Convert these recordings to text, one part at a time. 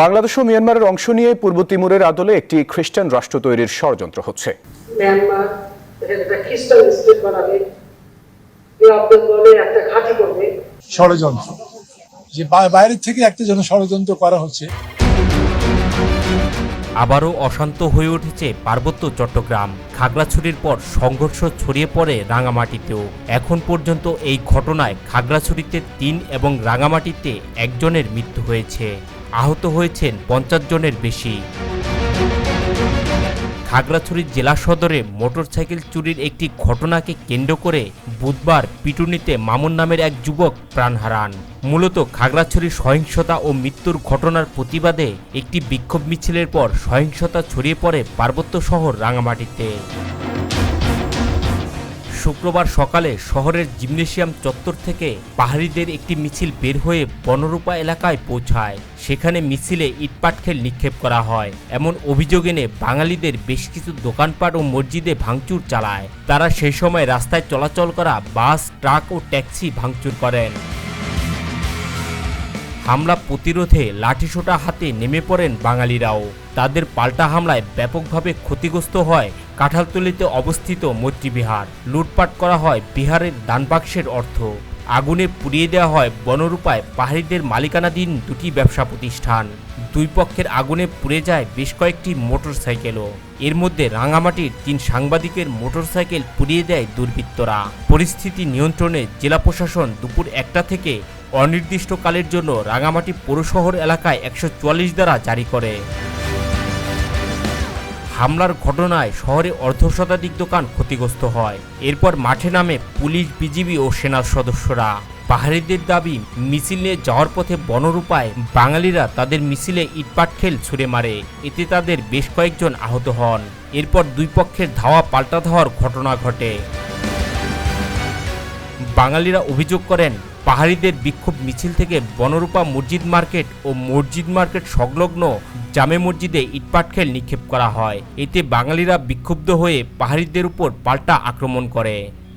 বাংলাদেশ ও মিয়ানমারের অংশ নিয়ে পূর্ব তিমুরের আদলে একটি খ্রিস্টান রাষ্ট্র তৈরির ষড়যন্ত্র হচ্ছে। মিয়ানমার একটা খ্রিস্টান স্টেট বানাবে এ আপনার বলে একটা ঘাঁটি করবে। ষড়যন্ত্র। যে বাইরের থেকে একটা যেন ষড়যন্ত্র করা হচ্ছে। আবারও অশান্ত হয়ে উঠেছে পার্বত্য চট্টগ্রাম। খাগড়াছড়ির পর সংঘর্ষ ছড়িয়ে পড়ে রাঙামাটিতেও। এখন পর্যন্ত এই ঘটনায় খাগড়াছড়িতে তিন এবং রাঙামাটিতে একজনের মৃত্যু হয়েছে। আহত হয়েছেন পঞ্চাশ জনের বেশি। খাগড়াছড়ি জেলা সদরে মোটরসাইকেল চুরির একটি ঘটনাকে কেন্দ্র করে বুধবার পিটুনিতে মামুন নামের এক যুবক প্রাণ হারান। মূলত খাগড়াছড়ি সহিংসতা ও মৃত্যুর ঘটনার প্রতিবাদে একটি বিক্ষোভ মিছিলের পর সহিংসতা ছড়িয়ে পড়ে পার্বত্য শহর রাঙামাটিতে। শুক্রবার সকালে শহরের জিমনেশিয়াম চত্বর থেকে পাহাড়িদের একটি মিছিল বের হয়ে বনরূপা এলাকায় পৌঁছায়। সেখানে মিছিলে ইটপাটখেল নিক্ষেপ করা হয়। এমন অভিযোগ এনে বাঙালিদের বেশ কিছু দোকানপাট ও মসজিদে ভাঙচুর চালায়। তারা সেই সময় রাস্তায় চলাচল করা বাস, ট্রাক ও ট্যাক্সি ভাঙচুর করেন। হামলা প্রতিরোধে লাঠিসোঁটা হাতে নেমে পড়েন বাঙালিরাও। তাদের পাল্টা হামলায় ব্যাপকভাবে ক্ষতিগ্রস্ত হয় কাঁঠালতলিতে অবস্থিত মৈত্রীবিহার। লুটপাট করা হয় বিহারের দানবাক্সের অর্থ। আগুনে পুড়িয়ে দেওয়া হয় বনরূপায় পাহাড়িদের মালিকানাধীন দুটি ব্যবসা প্রতিষ্ঠান। দুই পক্ষের আগুনে পুড়ে যায় বেশ কয়েকটি মোটরসাইকেলও। এর মধ্যে রাঙামাটির তিন সাংবাদিকের মোটরসাইকেল পুড়িয়ে দেয় দুর্বৃত্তরা। পরিস্থিতি নিয়ন্ত্রণে জেলা প্রশাসন দুপুর একটা থেকে অনির্দিষ্টকালের জন্য রাঙামাটি পৌরশহর এলাকায় একশো চুয়াল্লিশ দ্বারা জারি করে। হামলার ঘটনায় শহরে অর্ধশতাধিক দোকান ক্ষতিগ্রস্ত হয়। এরপর মাঠে নামে পুলিশ, বিজিবি ও সেনার সদস্যরা। পাহাড়িদের দাবি, মিছিল নিয়ে যাওয়ার পথে বনরূপায় বাঙালিরা তাদের মিছিলে ইটপাটখেল ছুড়ে মারে। এতে তাদের বেশ কয়েকজন আহত হন। এরপর দুই পক্ষের ধাওয়া পাল্টা ধাওয়ার ঘটনা ঘটে। বাঙালিরা অভিযোগ করেন, পাহাড়িদের বিক্ষোভ মিছিল থেকে বনরূপা মসজিদ মার্কেট ও মসজিদ মার্কেট সংলগ্ন জামে মসজিদে ইটপাটখেল নিক্ষেপ করা হয়। এতে বাঙালিরা বিক্ষুব্ধ হয়ে পাহাড়িদের উপর পাল্টা আক্রমণ করে।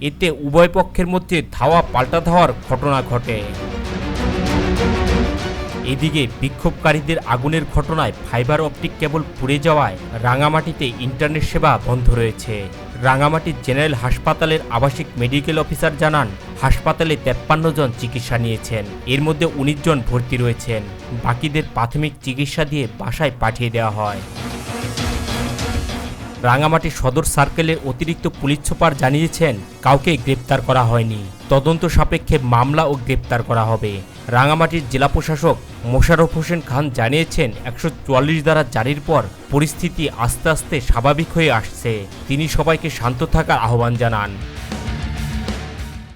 এতে উভয় পক্ষের মধ্যে ধাওয়া পাল্টা ধাওয়ার ঘটনা ঘটে। এদিকে বিক্ষোভকারীদের আগুনের ঘটনায় ফাইবার অপটিক কেবল পুড়ে যাওয়ায় রাঙামাটিতে ইন্টারনেট সেবা বন্ধ রয়েছে। রাঙামাটি জেনারেল হাসপাতালের আবাসিক মেডিকেল অফিসার জানান, হাসপাতালে তেপ্পান্ন জন চিকিৎসা নিয়েছেন। এর মধ্যে উনিশ জন ভর্তি রয়েছেন। বাকিদের প্রাথমিক চিকিৎসা দিয়ে বাসায় পাঠিয়ে দেওয়া হয়। রাঙামাটি সদর সার্কেলের অতিরিক্ত পুলিশ সুপার জানিয়েছেন কাউকে গ্রেপ্তার করা হয়নি। তদন্ত সাপেক্ষে মামলা ও গ্রেপ্তার করা হবে। রাঙামাটির জেলা প্রশাসক মোশারফ হোসেন খান জানিয়েছেন, একশো চুয়াল্লিশ দ্বারা জারির পর পরিস্থিতি আস্তে আস্তে স্বাভাবিক হয়ে আসছে। তিনি সবাইকে শান্ত থাকার আহ্বান জানান।